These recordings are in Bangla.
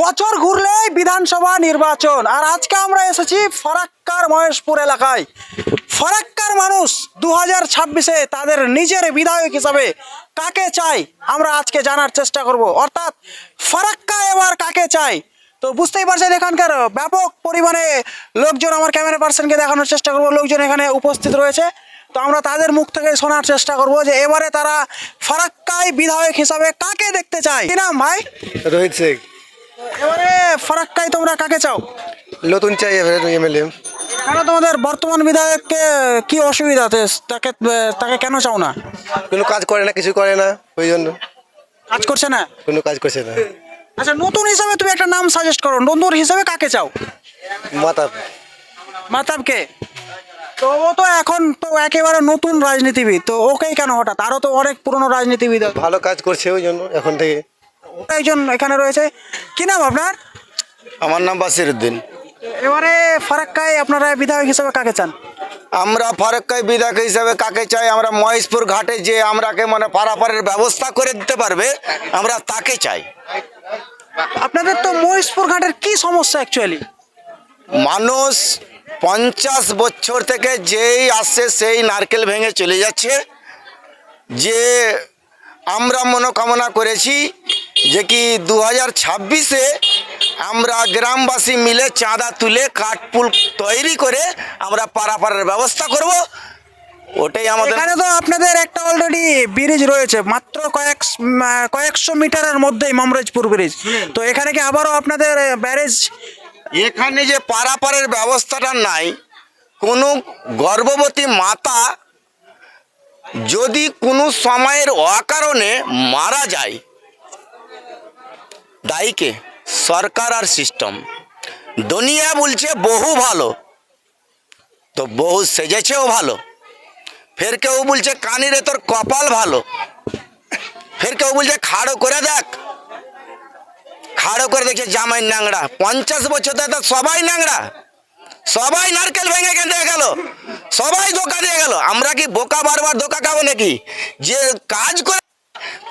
বছর ঘুরলেই বিধানসভা নির্বাচন। আর আজকে আমরা এসেছি ফরাক্কার মহেশপুর এলাকায়। ফরাক্কার মানুষ দু হাজার ছাব্বিশে তাদের নিজের বিধায়ক হিসাবে কাকে চাই আমরা আজকে জানার চেষ্টা করব। অর্থাৎ ফরাক্কা এবার কাকে চাই তো বুঝতেই পারছেন এখানকার ব্যাপক পরিমাণে লোকজন, আমার ক্যামেরা পার্সনকে দেখানোর চেষ্টা করব। লোকজন এখানে উপস্থিত রয়েছে। তো আমরা তাদের মুখ থেকে শোনার চেষ্টা করব যে এবারে তারা ফারাক্কায় বিধায়ক হিসাবে কাকে দেখতে চায়। কি নাম ভাই? রোহিত শেখ। এবারে ফারাক্কায় তোমরা কাকে চাও? নতুন চাই এমএলএ। কেন তোমাদের বর্তমান বিধায়ককে কি অসুবিধা তাকে তাকে কেন চাও না? কোনো কাজ করে না কিছু করে না ওই জন্য। কাজ করছে না? কোনো কাজ করছে না। আচ্ছা নতুন হিসাবে তুমি একটা নাম সাজেস্ট করো। নতুন হিসাবে কাকে চাও? মাতা মাতাবকে? তো ও তো এখন তো একেবারে নতুন রাজনীতিবিদ। তো ওকেই কেন হঠাৎ? আরও তো অনেক পুরনো রাজনীতিবিদ ভালো কাজ করছে ওই জন্য এখন থেকে। একজন এখানে রয়েছে। কি নাম আপনার? আমার নাম বাসির উদ্দিন এবারে ফারাক্কায় আপনারা বিধায়ক হিসাবে কাকে চান? আমরা ফারাক্কাই বিধায়ক হিসাবে কাকে চাই? আমরা মহেশপুর ঘাটে যে আমরাকে মানে পারাপারের ব্যবস্থা করে দিতে পারবে আমরা তাকে চাই। আপনাদের তো মহেশপুর ঘাটের কি সমস্যা অ্যাকচুয়ালি মানুষ পঞ্চাশ বছর থেকে যেই আসছে সেই নারকেল ভেঙে চলে যাচ্ছে। যে আমরা মনোকামনা করেছি যে কি দু হাজার ছাব্বিশে আমরা গ্রামবাসী মিলে চাঁদা তুলে কাঠপুল তৈরি করে আমরা পারাপারের ব্যবস্থা করব। ওটাই আমাদের এখানে তো আপনাদের একটা অলরেডি ব্রিজ রয়েছে মাত্র কয়েক কয়েকশো মিটারের মধ্যেই মমরাজপুর ব্রিজ তো এখানে কি আবারও আপনাদের ব্যারেজ এখানে যে পারাপারের ব্যবস্থাটা নাই কোনো গর্ভবতী মাতা যদি কোনো সময়ের অকারণে মারা যায় দায়ীকে সরকার আর সিস্টেম দুনিয়া বলছে বহু ভালো, তো বহু সেজেছেও ভালো। ফের কেউ বলছে, কানিরে তোর কপাল ভালো। ফের কেউ বলছে, খাড়ো করে দেখ। খাড়ো করে দেখছে জামাই ন্যাংড়া। পঞ্চাশ বছর তো সবাই ন্যাংড়া। সবাই নারকেল ভেঙে কেটে গেল। সবাই ধোকা দিয়ে গেল। আমরা কি বোকা বারবার ধোকা খাব নাকি? যে কাজ করে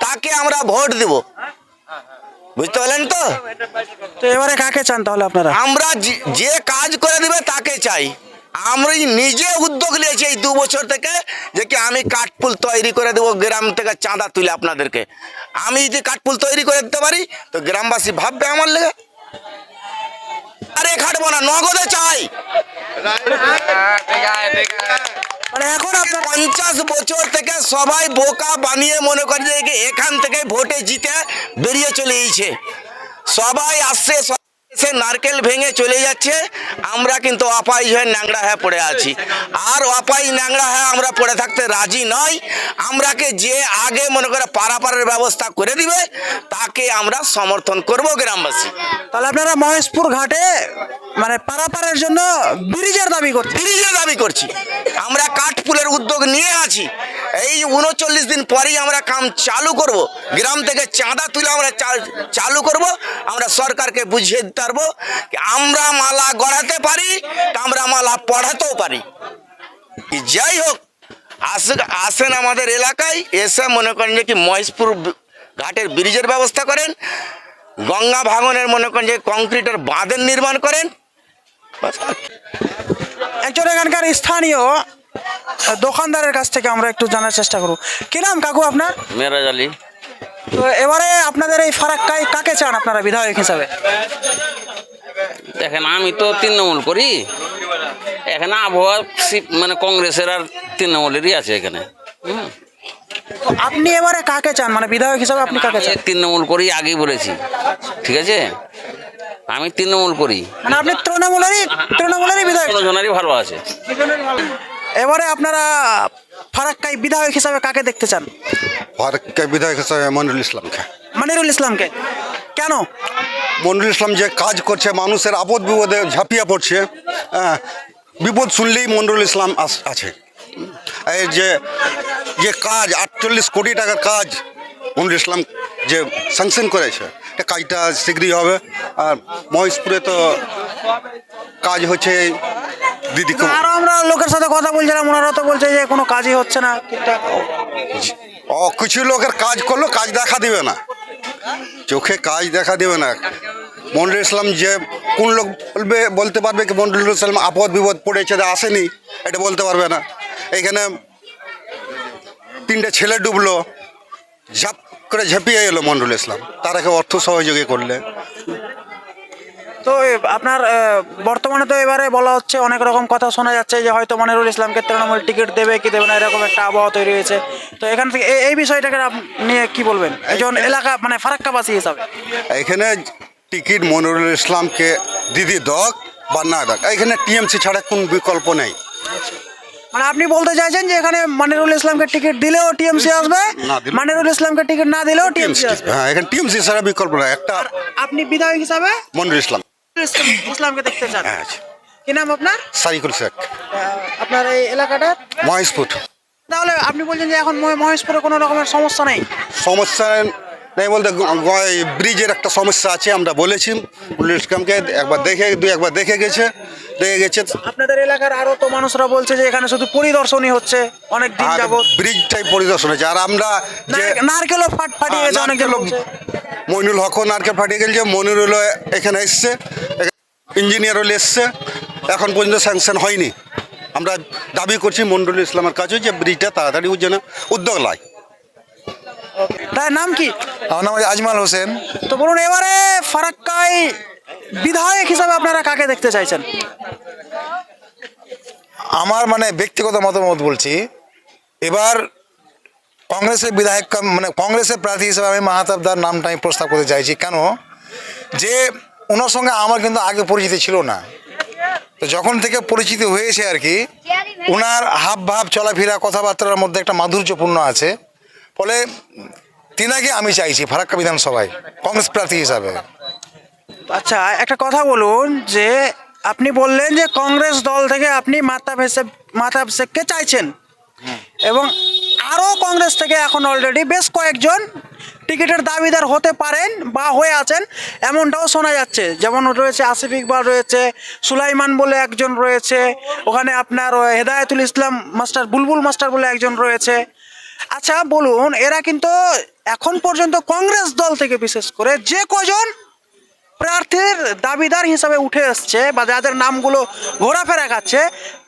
তাকে আমরা ভোট দিব। বুঝতে পারলেন তো? তো এবারে কাকে চান তাহলে আপনারা? আমরা যে- কাজ করে দিবে তাকে চাই। আমরা নিজে উদ্যোগ নিয়েছি এই দু বছর থেকে যে কি আমি কাঠপুল তৈরি করে দেবো গ্রাম থেকে চাঁদা তুলে আপনাদেরকে। আমি যদি কাঠপুল তৈরি করে দিতে পারি তো গ্রামবাসী ভাববে আমার লেগে। আরে খাটবো না, নগদে চাই। মানে এখন আপনার পঞ্চাশ বছর থেকে সবাই বোকা বানিয়ে মনে করে যে এখান থেকে ভোটে জিতে বেরিয়ে চলে গেছে সবাই আসছে এসে নারকেল ভেঙে চলে যাচ্ছে আমরা কিন্তু অপাই হয়ে ন্যাংরা হয়ে পড়ে আছি। আর অপাই ন্যাংড়া হয়ে আমরা পড়ে থাকতে রাজি নয়। আমরাকে যে আগে মনে করে পারাপারের ব্যবস্থা করে দিবে তাকে আমরা সমর্থন করব গ্রামবাসী। তাহলে আপনারা মহেশপুর ঘাটে মানে পারাপারের জন্য ব্রিজের দাবি করছেন। ব্রিজের দাবি করছি। আমরা কাঠপুলের উদ্যোগ নিয়ে আছি। এই উনচল্লিশ দিন পরেই আমরা কাম চালু করব। গ্রাম থেকে চাঁদা তুলে আমরা চালু করব। আমরা সরকারকে বুঝিয়ে দিতে পারব আমরা মালা গড়াতে পারি আমরা মালা পড়াতেও পারি। কি যাই হোক আসেন আমাদের এলাকায় এসে মনে করেন যে কি মহেশপুর ঘাটের ব্রিজের ব্যবস্থা করেন গঙ্গা ভাঙনের মনে করেন যে কংক্রিটের বাঁধের নির্মাণ করেন। একজন এখানকার স্থানীয় দোকানদারের কাছ থেকে আমরা একটু জানার চেষ্টা করব। কি নাম কাকু আপনার? মেরাজ আলী। তো এবারে আপনাদের এই ফারাক্কায় কাকে চান আপনারা বিধায়ক হিসাবে? দেখেন আমি তো তৃণমূল করি। এখানে আবহাওয়া মানে কংগ্রেসের আর তৃণমূলেরই আছে এখানে। হুম। তো আপনি এবারে কাকে চান? মানে বিধায়ক হিসাবে আপনি কাকে চান? তৃণমূল করি আগেই বলেছি। ঠিক আছে? আমি তৃণমূল করি। মানে আপনি তৃণমূলেরই তৃণমূলেরই বিধায়ক জনারই ভালো আছে। এবারে আপনারা ফারাক্কাই বিধায়ক হিসাবে কাকে দেখতে চান? ফারুককে বিধায়ক হিসাবে মনিরুল ইসলামকে। মানিরুল ইসলামকে। কেন? মনিরুল ইসলাম যে কাজ করছে মানুষের আপদ বিপদে ঝাঁপিয়ে পড়ছে বিপদ শুনলেই মনিরুল ইসলাম আছে। এই যে যে কাজ আটচল্লিশ কোটি টাকার কাজ মনিরুল ইসলাম যে স্যাংশন করেছে কাজটা শীঘ্রই হবে। আর মহেশপুরে তো কাজ হচ্ছে দিদি আরও আমরা লোকের সাথে কথা বলছিলাম ওনারা তো বলছে যে কোনো কাজই হচ্ছে না ঠিকঠাক। ও কিছু লোকের কাজ করল কাজ দেখা দিবে না। চোখে কাজ দেখা দেবে না। মন্ডল ইসলাম যে কোন লোক বলবে, বলতে পারবে কি? মন্ডল ইসলাম আপদ বিপদ পড়েছে আসেনি, এটা বলতে পারবে না। এখানে তিনটে ছেলে ডুবলো, ঝাপ করে ঝাঁপিয়ে এলো মন্ডল ইসলাম। তারাকে অর্থ সহযোগী করলে। তো আপনার বর্তমানে তো এবারে বলা হচ্ছে অনেক রকম কথা শোনা যাচ্ছে যে হয়তো মনিরুল ইসলামকে তৃণমূল টিকিট দেবে কি দেবে না এরকম একটা আবহাওয়া তৈরি হয়েছে। তো এখান থেকে এই- বিষয়টাকে নিয়ে কি বলবেন? একজন এলাকা মানে ফারাক্কাবাসী হিসাবে। এখানে টিকিট মনিরুল ইসলামকে দিদি দক বা না দক এখানে টিএমসি ছাড়া কোন বিকল্প নেই। মানে আপনি বলতে চাইছেন যে এখানে মনিরুল ইসলামকে টিকিট দিলেও টিএমসি আসবে? মনিরুল ইসলামকে টিকিট না দিলেও টিএমসি আসবে। হ্যাঁ এখানে টিএমসি ছাড়া বিকল্প নেই একটা আপনি বিধায়ক হিসাবে? মনিরুল ইসলাম- ইসলামকে দেখতে চান? হ্যাঁ আচ্ছা। কি নাম আপনার? সারিকুল শেখ। আপনার এই এলাকাটা? মহেশপুর। তাহলে আপনি বলছেন যে এখন মহেশপুরে কোনো রকমের সমস্যা নেই? সমস্যা নেই বলতে ব্রিজের একটা সমস্যা আছে আমরা বলেছি। পুলিশ একবার দেখে দুই একবার দেখে গেছে। দেখে গেছে। আপনাদের এলাকার আরও তো মানুষরা বলছে যে এখানে শুধু পরিদর্শনই হচ্ছে অনেক দিন যাবত ব্রিজটাই পরিদর্শন হয়েছে। আর আমরা যে নার- নারকেলও ফাট ফাটিয়ে গেছে নারকেলও- মইনুল হক নারকেল ফাটিয়ে গেছে মনিরুল এখানে এসছে ইঞ্জিনিয়ার হলে এসছে এখন পর্যন্ত স্যাংশন হয়নি। আমরা দাবি করছি মন্ডুল ইসলামের কাছে যে ব্রিজটা তাড়াতাড়ি যেন উদ্যোগ লায় তার নাম কি? আমার নাম আজমাল হোসেন। তো বলুন এবারে ফারাক্কায় বিধায়ক হিসাবে আপনারা কাকে দেখতে চাইছেন? আমার মানে ব্যক্তিগত মতামত বলছি, এবার কংগ্রেসের বিধায়ক মানে কংগ্রেসের প্রার্থী হিসেবে আমি মাহাতাবদার নামটা আমি প্রস্তাব করতে চাইছি। কেন? যে ওনার সঙ্গে আমার কিন্তু আগে পরিচিতি ছিল না। তো যখন থেকে পরিচিতি হয়েছে আর কি, ওনার হাব ভাব চলাফেরা, কথাবার্তার মধ্যে একটা মাধুর্যপূর্ণ আছে। ফলে তিনাকে আমি চাইছি ফারাক্কা বিধানসভায়, কংগ্রেস প্রার্থী হিসাবে। আচ্ছা একটা কথা বলুন যে আপনি বললেন যে কংগ্রেস দল থেকে আপনি মাতাব হিসেব মাতাব শেখকে চাইছেন। এবং আরও কংগ্রেস থেকে এখন অলরেডি বেশ কয়েকজন টিকিটের দাবিদার হতে পারেন বা হয়ে আছেন এমনটাও শোনা যাচ্ছে। যেমন রয়েছে আসিফ ইকবাল রয়েছে সুলাইমান বলে একজন রয়েছে ওখানে আপনার হেদায়েতুল ইসলাম মাস্টার বুলবুল মাস্টার বলে একজন রয়েছে। আচ্ছা বলুন এরা কিন্তু এখন পর্যন্ত কংগ্রেস দল থেকে বিশেষ করে যে কজন প্রার্থীর দাবিদার হিসাবে উঠে এসছে বা যাদের নামগুলো ঘোরাফেরা খাচ্ছে,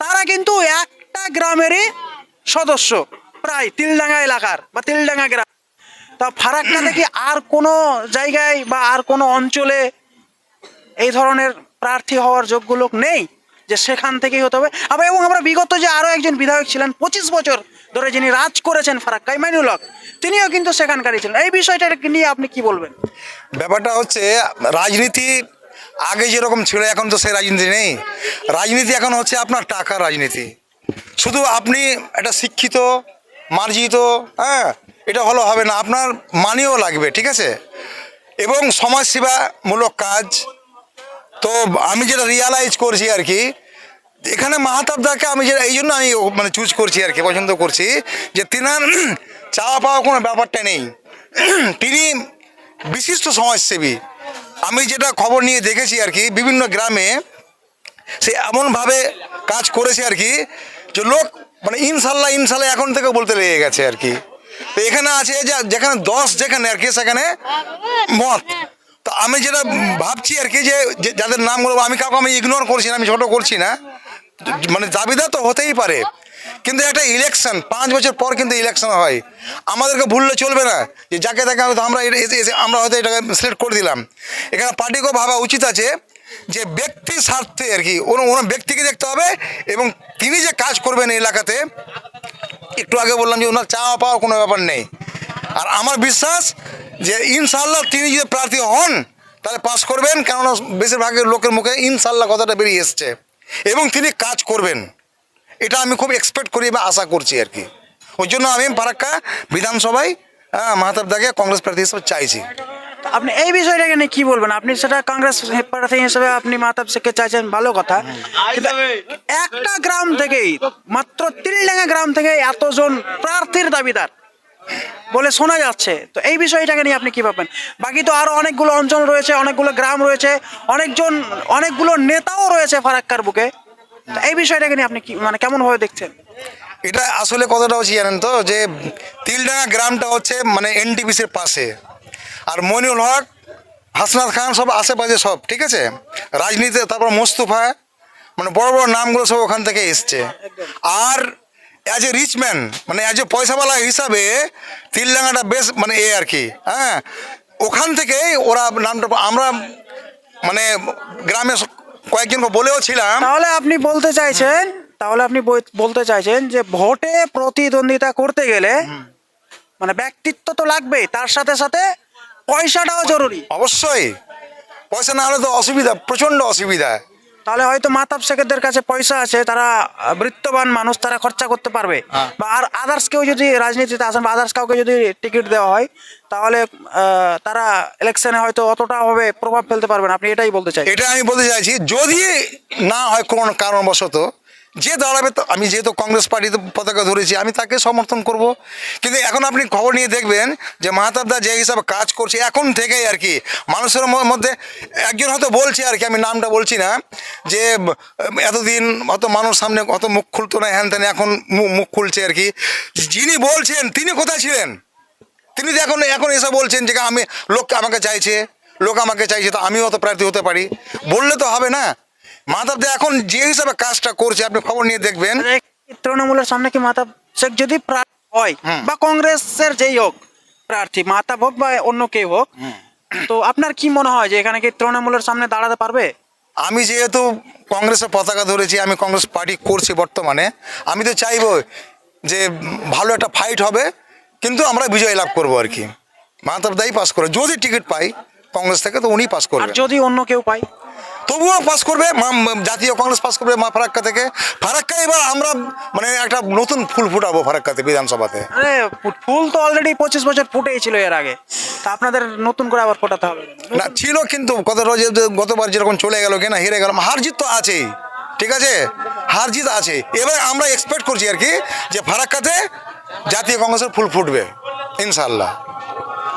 তারা কিন্তু একটা গ্রামেরই সদস্য, প্রায় তিলডাঙ্গা এলাকার বা তিলডাঙ্গা গ্রাম। তা ফারাক্কাতে কি আর কোনো জায়গায় বা আর কোনো অঞ্চলে এই ধরনের প্রার্থী হওয়ার যোগ্য লোক নেই? যে সেখান থেকেই হতে হবে। আবার এবং আমরা বিগত যে আরও একজন বিধায়ক ছিলেন, পঁচিশ বছর ধরে যিনি রাজ করেছেন ফারাক্কাই মাইনুল হক, তিনিও কিন্তু সেখানকারই ছিলেন। এই বিষয়টা নিয়ে আপনি কি বলবেন? ব্যাপারটা হচ্ছে, রাজনীতি আগে যেরকম ছিল, এখন তো সেই রাজনীতি নেই। রাজনীতি এখন হচ্ছে আপনার টাকার রাজনীতি। শুধু আপনি একটা শিক্ষিত, মার্জিত হ্যাঁ এটা হলো হবে না, আপনার মানিও লাগবে, ঠিক আছে? এবং সমাজসেবামূলক কাজ। তো আমি যেটা রিয়ালাইজ করছি আর কি এখানে মাহাতাবদাকে আমি যেটা এই জন্য আমি মানে চুজ করছি আর কি, পছন্দ করছি যে তিনার চাওয়া পাওয়া কোনো ব্যাপারটা নেই। তিনি বিশিষ্ট সমাজসেবী। আমি যেটা খবর নিয়ে দেখেছি আর কি, বিভিন্ন গ্রামে সে এমনভাবে কাজ করেছে আর কি, যে লোক মানে ইনশাল্লাহ ইনশাল্লাহ এখন থেকে বলতে লেগে গেছে আর কি। তো এখানে আছে যে, যেখানে দশ যেখানে আর কি, সেখানে মত তো আমি যেটা ভাবছি আর কি যে যে যাদের নামগুলো আমি কাউকে আমি ইগনোর করছি না, আমি ছোটো করছি না মানে দাবিদার তো হতেই পারে। কিন্তু একটা ইলেকশন পাঁচ বছর পর কিন্তু ইলেকশন হয়। আমাদেরকে ভুললে চলবে না। যে যাকে তাকে আমরা আমরা হয়তো এটাকে সিলেক্ট করে দিলাম। এখানে পার্টিকেও ভাবা উচিত আছে যে ব্যক্তি স্বার্থে আর কি ওনার ব্যক্তিকে দেখতে হবে এবং তিনি যে কাজ করবেন এই এলাকাতে, একটু আগে বললাম যে ওনার চাওয়া পাওয়ার কোনো ব্যাপার নেই। আর আমার বিশ্বাস যে ইনশাল্লাহ তিনি যদি প্রার্থী হন, তাহলে পাস করবেন। কেননা বেশিরভাগের লোকের মুখে ইনশাল্লাহ কথাটা বেরিয়ে এসছে। এবং তিনি কাজ করবেন। এটা আমি খুব এক্সপেক্ট করি বা আশা করছি আর কি। ওই জন্য আমি ফারাক্কা বিধানসভায় হ্যাঁ মাহাতাবদাকে কংগ্রেস প্রার্থী হিসেবে চাইছি। আপনি এই বিষয়টাকে নিয়ে কি বলবেন? আপনি সেটা কংগ্রেস প্রার্থী হিসেবে আপনি মাতাব শেখকে চাইছেন, ভালো কথা। একটা গ্রাম থেকেই, মাত্র তিন তিলডাঙ্গা গ্রাম থেকে এতজন প্রার্থীর দাবিদার। বলে শোনা যাচ্ছে। তো এই বিষয়টাকে নিয়ে আপনি কি ভাবেন বাকি তো আরও অনেকগুলো অঞ্চল রয়েছে অনেকগুলো গ্রাম রয়েছে অনেকজন অনেকগুলো নেতাও রয়েছে ফারাক্কার বুকে। এই বিষয়টাকে নিয়ে আপনি কি মানে কেমন ভাবে দেখছেন? এটা আসলে কথাটা হচ্ছে জানেন তো যে তিলডাঙ্গা গ্রামটা হচ্ছে মানে এনটিপিসির পাশে। আর মনিউল হক হাসনাত খান সব আশেপাশে সব ঠিক আছে? রাজনীতি তারপর মোস্তফা মানে বড় বড় নামগুলো সব ওখান থেকে এসছে। আর অ্যাজ এ রিচ ম্যান মানে অ্যাজ এ পয়সাওয়ালা হিসাবে তিলডাঙ্গাটা বেশ মানে এ আর কি হ্যাঁ? ওখান থেকেই ওরা নামটা আমরা মানে গ্রামে কয়েকজনকে বলেও ছিলাম। তাহলে আপনি বলতে চাইছেন তাহলে আপনি বলতে চাইছেন যে ভোটে প্রতিদ্বন্দ্বিতা করতে গেলে মানে ব্যক্তিত্ব তো লাগবেই তার সাথে সাথে পয়সাটাও জরুরি। অবশ্যই। পয়সা না হলে তো অসুবিধা প্রচণ্ড অসুবিধা। তাহলে হয়তো মাতাব শেখের কাছে পয়সা আছে তারা বৃত্তবান মানুষ তারা খরচা করতে পারবে। বা আর আদার্স কেউ যদি রাজনীতিতে আসেন বা আদার্স কাউকে যদি টিকিট দেওয়া হয় তাহলে তারা ইলেকশনে হয়তো অতটা হবে প্রভাব ফেলতে পারবেন আপনি এটাই বলতে চাই এটা আমি বলতে চাইছি যদি না হয় কোনো কারণবশত যে দাঁড়াবে তো, আমি যেহেতু কংগ্রেস পার্টিতে পতাকা ধরেছি, আমি তাকে সমর্থন করব। কিন্তু এখন আপনি খবর নিয়ে দেখবেন যে মাহাতাবদা যে হিসাবে কাজ করছে, এখন থেকেই আর কি, মানুষের মধ্যে একজন হয়তো বলছে আর কি, আমি নামটা বলছি না, যে, এতদিন অত মানুষ সামনে অত মুখ খুলতো না, হ্যান ত্যান, এখন মুখ খুলছে আর কি। যিনি বলছেন, তিনি কোথায় ছিলেন? তিনি তো এখন এখন এসে বলছেন যে আমি লোক আমাকে চাইছে, লোক আমাকে চাইছে, তো আমিও অত প্রার্থী হতে পারি। বললে তো হবে না। মাধব দা এখন যে হিসাবে কাজটা করছে আপনি খবর নিয়ে দেখবেন। তৃণমূলের সামনে কি মাতাব শেখ যদি প্রার্থী হয় বা কংগ্রেসের যেই হোক প্রার্থী মাতাব হোক বা অন্য কেউ হোক তো আপনার কি মনে হয় যে এখানে কি তৃণমূলের সামনে দাঁড়াতে পারবে? আমি যেহেতু কংগ্রেসের পতাকা ধরেছি আমি কংগ্রেস পার্টি করছি বর্তমানে আমি তো চাইব যে ভালো একটা ফাইট হবে কিন্তু আমরা বিজয় লাভ করব আর কি। মাধব দাই পাস করে যদি টিকিট পাই কংগ্রেস থেকে তো উনি পাস আর করবেন যদি অন্য কেউ পায়? তবুও পাস করবে জাতীয় কংগ্রেস পাস করবে মা ফারাক্কা থেকে। ফারাক্কা এবার আমরা মানে একটা নতুন ফুল ফুটাবো ফারাক্কাতে বিধানসভাতে। আরে ফুল তো অলরেডি পঁচিশ বছর ফুটেই ছিল এর আগে। তা আপনাদের নতুন করে আবার ফোটাতে হবে। না ছিল কিন্তু গত গতবার যেরকম চলে গেল কিনা হেরে গেলাম হার জিত তো আছেই ঠিক আছে? হার জিত আছে। এবার আমরা এক্সপেক্ট করছি আর কি যে ফারাক্কাতে জাতীয় কংগ্রেসের ফুল ফুটবে ইনশাল্লাহ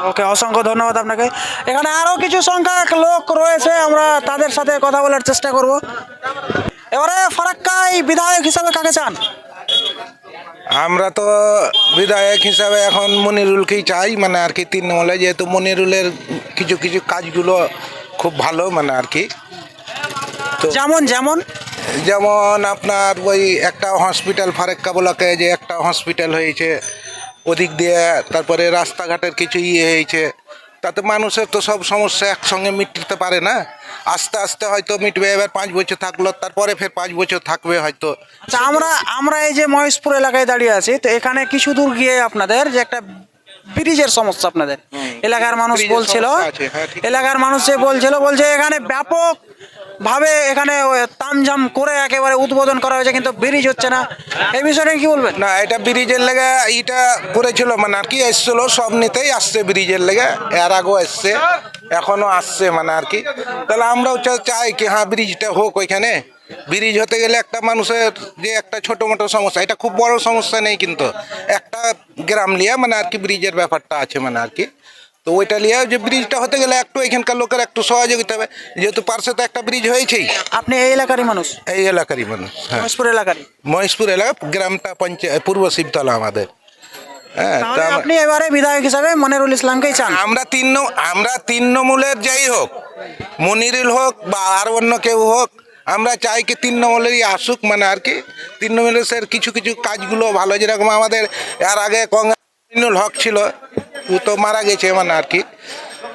ওকে অসংখ্য ধন্যবাদ আপনাকে। এখানে আরও কিছু সংখ্যক লোক রয়েছে আমরা তাদের সাথে কথা বলার চেষ্টা করব। এবারে ফারাক্কাই বিধায়ক হিসাবে কাকে চান? আমরা তো বিধায়ক হিসাবে এখন মনিরুলকেই চাই মানে আর কি তৃণমূলে যেহেতু মনিরুলের কিছু কিছু কাজগুলো খুব ভালো মানে আর কি। যেমন যেমন? যেমন আপনার ওই একটা হসপিটাল ফারেক্কা বলাকে যে একটা হসপিটাল হয়েছে ওদিক দিয়ে তারপরে রাস্তাঘাটের কিছু ইয়ে হয়েছে। তাতে মানুষের তো সব সমস্যা একসঙ্গে মিটতে পারে না। আস্তে আস্তে হয়তো মিটবে এবার পাঁচ বছর থাকল তারপরে ফের পাঁচ বছর থাকবে হয়তো। আচ্ছা আমরা আমরা এই যে মহেশপুর এলাকায় দাঁড়িয়ে আছি তো এখানে কিছু দূর গিয়ে আপনাদের যে একটা ব্রিজের সমস্যা আপনাদের। এলাকার মানুষ বলছিল হ্যাঁ। এলাকার মানুষ যে বলছিল বলছে এখানে ব্যাপক ভাবে এখানে তামঝাম করে একেবারে উদ্বোধন করা হয়েছে, কিন্তু ব্রিজ হচ্ছে না। এই বিষয়ে কি বলবেন? না, এটা ব্রিজের লেগে এইটা করেছিল মানে আর কি এসছিল, সব নিতেই আসছে ব্রিজের লেগে। এর আগেও এসছে, এখনও আসছে মানে আর কি। তাহলে আমরাও চাই কি হ্যাঁ ব্রিজটা হোক ওইখানে। ব্রিজ হতে গেলে একটা মানুষের যে একটা ছোট মোটো সমস্যা, এটা খুব বড় সমস্যা নেই কিন্তু। একটা গ্রাম নিয়ে মানে আর কি ব্রিজের ব্যাপারটা আছে মানে আর কি। তো ওইটা লিয়ে যে ব্রিজটা হতে গেলে একটু এখানকার লোকের একটু সহযোগিতা হবে। যেহেতু পার্শ্বে তো একটা ব্রিজ হয়েছেই। আপনি এই এলাকারই মানুষ? এই এলাকারই মানুষ হ্যাঁ। মহেশপুর এলাকারই? মহেশপুর এলাকা গ্রামটা পঞ্চায়েত পূর্ব শিবতলা আমাদের। হ্যাঁ আপনি এবারে বিধায়ক হিসাবে মনিরুল ইসলামকেই চান? আমরা তিন আমরা তৃণমূলের যাই হোক মনিরুল হোক বা আর অন্য কেউ হোক আমরা চাই কি তৃণমূলেরই আসুক মানে আর কি। তৃণমূলের কিছু কিছু কাজগুলো ভালো যেরকম আমাদের এর আগে কংগ্রেস হক ছিল ও তো মারা গেছে মানে আর কি।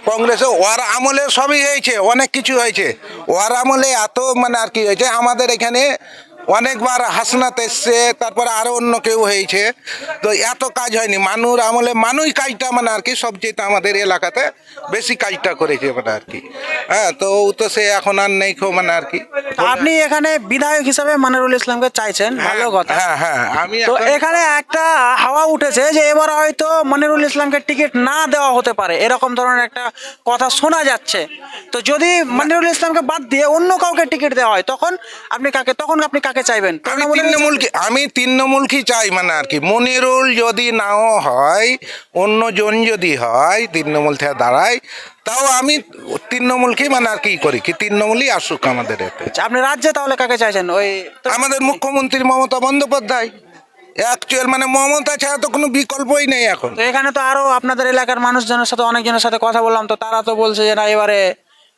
কংগ্রেসে ওর আমলে সবই হয়েছে, অনেক কিছু হয়েছে। ওর আমলে এত মানে আর কি হয়েছে, আমাদের এখানে অনেকবার হাসনাত এসছে তারপরে আরও অন্য কেউ হয়েছে। তো এত কাজ হয়নি। মানুর আমলে মানুষ কাজটা মানে আর কি সবচেয়ে আমাদের এলাকাতে বেশি কাজটা করেছে মানে আর কি। হ্যাঁ তো ও তো সে এখন আর নেই খো মানে আর কি। আপনি এখানে বিধায়ক হিসাবে মনিরুল ইসলামকে চাইছেন? ভালো কথা। হ্যাঁ হ্যাঁ আমি তো এখানে একটা হাওয়া উঠেছে যে এবার হয়তো মনিরুল ইসলামকে টিকিট না দেওয়া হতে পারে। এরকম ধরনের একটা কথা শোনা যাচ্ছে। তো যদি মনিরুল ইসলামকে বাদ দিয়ে অন্য কাউকে টিকিট দেওয়া হয় তখন আপনি কাকে তখন আপনি কাকে চাইবেন? আমি তৃণমূল কি আমি তৃণমূল কি চাই মানে আর কি। মনিরুল যদি নাও হয় অন্যজন যদি হয় তৃণমূল থেকে দাঁড়ায় তাও আমি তৃণমূলকেই মানে আর কি করি কি তৃণমূলই আসুক আমাদের এতে। আপনি রাজ্যে তাহলে কাকে চাইছেন? ওই আমাদের মুখ্যমন্ত্রী মমতা বন্দ্যোপাধ্যায়। অ্যাকচুয়াল মানে মমতা ছাড়া তো কোনো বিকল্পই নেই এখন। তো এখানে তো আরও আপনাদের এলাকার মানুষজনের সাথে অনেকজনের সাথে কথা বললাম তো তারা তো বলছে যে না এবারে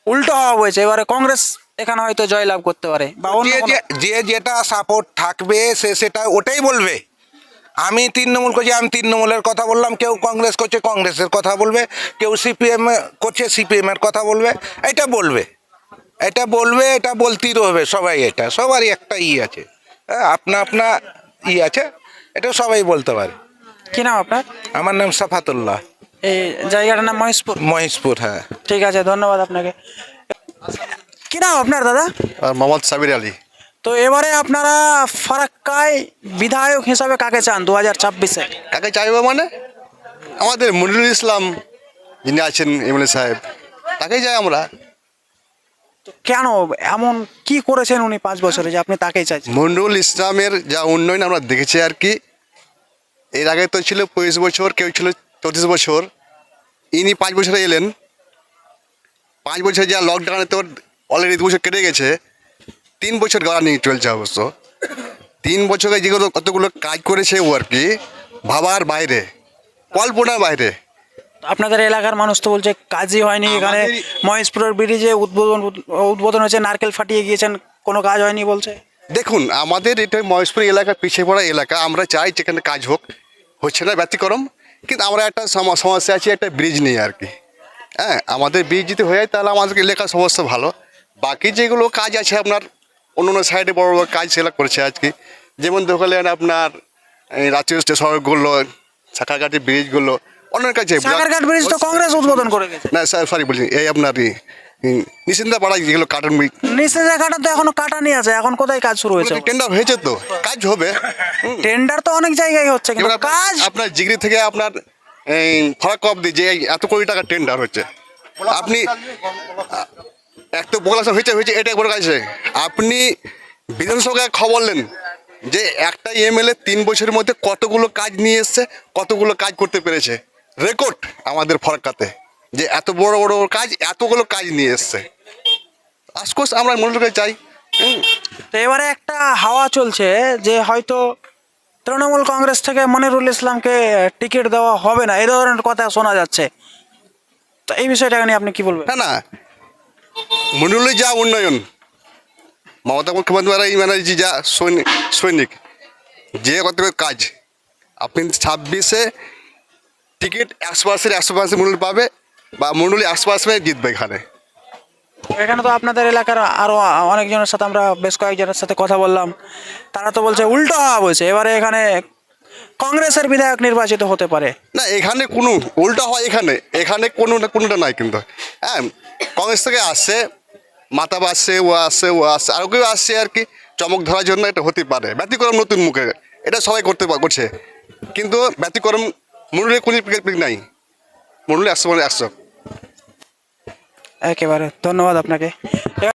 উল্টো হওয়া হয়েছে। এবারে কংগ্রেস এখানে হয়তো জয়লাভ করতে পারে। বা অন্য যে কোনো- যে- যে যেটা সাপোর্ট থাকবে সে সেটা ওটাই বলবে। আমি তৃণমূল করছি আমি তৃণমূলের কথা বললাম কেউ কংগ্রেস করছে কংগ্রেসের কথা বলবে। কেউ সিপিএম করছে সিপিএম এর কথা বলবে। এটা বলবে। এটা বলবে এটা বলতেই রবে সবাই এটা। সবারই একটা ই আছে। হ্যাঁ আপনা আপনা ই আছে। এটা সবাই বলতে পারে। কি নাম আপনার? আমার নাম সাফাতুল্লাহ। এই জায়গাটার নাম মহেশপুর? মহেশপুর হ্যাঁ। ঠিক আছে ধন্যবাদ আপনাকে। কি নাম আপনার দাদা? আর মোহাম্মদ সাবির আলী। তো এবারে আপনারা ফারাক্কায় বিধায়ক হিসাবে কাকে চান দু হাজার ছাব্বিশে? কাকে চাইবে মানে? আমাদের মনিরুল ইসলাম যিনি আছেন এমএলএ সাহেব তাকেই চাই আমরা। কেন এমন কি করেছেন উনি পাঁচ বছরে যে আপনি তাকেই চাইছেন? মন্ডুল ইসলামের যা উন্নয়ন আমরা দেখেছি আর কি এর আগে তো ছিল পঁচিশ বছর কেউ ছিল চৌত্রিশ বছর। ইনি পাঁচ বছরে এলেন। পাঁচ বছর যা লকডাউনে তো অলরেডি দু বছর কেটে গেছে। তিন বছর গড়া নিয়ে চলছে অবশ্য। তিন বছরে যেগুলো কতগুলো কাজ করেছে ও আর কি ভাবার বাইরে কল্পনার বাইরে। আপনাদের এলাকার মানুষ তো বলছে কাজই হয়নি এখানে। মহেশপুরের ব্রিজে উদ্বোধন উদ্বোধন হয়েছে নারকেল ফাটিয়ে গিয়েছেন কোনো কাজ হয়নি বলছে? দেখুন আমাদের এটা মহেশপুর এলাকা পিছিয়ে পড়া এলাকা আমরা চাই যেখানে কাজ হোক হচ্ছে না ব্যতিক্রম কিন্তু আমরা একটা সম- সমস্যা আছে একটা ব্রিজ নিয়ে আর কি। হ্যাঁ আমাদের ব্রিজ যদি হয়ে যায় তাহলে আমাদের এলাকার সমস্যা ভালো। বাকি যেগুলো কাজ আছে আপনার অন্য অন্য সাইডে বড় বড় কাজ সেগুলো করছে আজকে। যেমন দেখলেন আপনার রাজ্য সড়কগুলো শাখাঘাটি ব্রিজগুলো অনেক কাছে সাগরঘাট ব্রিজ তো কংগ্রেস উদ্বোধন করে গেছে। না স্যার সরি বলছি এই আপনার নিশ্চিন্তা পাড়ায় যেগুলো কার্টুন ব্রিজ নিচে জায়গাটা তো এখনও কাটানি আছে এখন কোথায় কাজ শুরু হয়েছে? টেন্ডার হয়েছে তো কাজ হবে। টেন্ডার তো অনেক জায়গায় হচ্ছে কিন্তু কাজ আপনার জিগরি থেকে আপনার এই ফরাক অব্দি যে এত কোটি টাকা টেন্ডার হচ্ছে। আপনি এক তো বলা হয়েছে হয়েছে এটা বড় কাছে। আপনি বিধানসভায় খবর নেন যে একটা এমএলএ তিন বছরের মধ্যে কতগুলো কাজ নিয়ে এসছে কতগুলো কাজ করতে পেরেছে। রেকর্ড আমাদের ফরাক্কাতে যে এত বড় বড় কাজ এতগুলো কাজ নিয়ে এসছে। আসকোস আমরা মূল্যকে চাই। তো এবারে একটা হাওয়া চলছে যে হয়তো তৃণমূল কংগ্রেস থেকে মনিরুল ইসলামকে টিকিট দেওয়া হবে না এই ধরনের কথা শোনা যাচ্ছে। তো এই বিষয়টাকে নিয়ে আপনি কি বলবেন? না না মন্ডলের যা উন্নয়ন। মমতা মুখ্যমন্ত্রী ব্যানার্জি যা সৈনিক সৈনিক যে কত কাজ। আপনি ছাব্বিশে টিকিট একশো পার্সেন্ট একশো পার্সেন্ট মন্ডল পাবে বা মন্ডলী একশো পার্সেন্ট জিতবে এখানে। এখানে তো আপনাদের এলাকার আরও অনেকজনের সাথে আমরা বেশ কয়েকজনের সাথে কথা বললাম। তারা তো বলছে উল্টো হওয়া বলছে। এবারে এখানে কংগ্রেসের বিধায়ক নির্বাচিত হতে পারে। না এখানে কোনো উল্টা হয় এখানে। এখানে কোনো না কোনোটা নাই কিন্তু। হ্যাঁ কংগ্রেস থেকে আসছে মাতাব আসছে ও আসছে ও আসছে আরও কেউ আসছে আর কি, চমক ধরার জন্য এটা হতে পারে। ব্যতিক্রম নতুন মুখে, এটা সবাই করতে করছে। কিন্তু ব্যতিক্রম মুরুলে কোনো পিক নাই। মুরুলে আসছে মানে একশো একেবারে, ধন্যবাদ আপনাকে।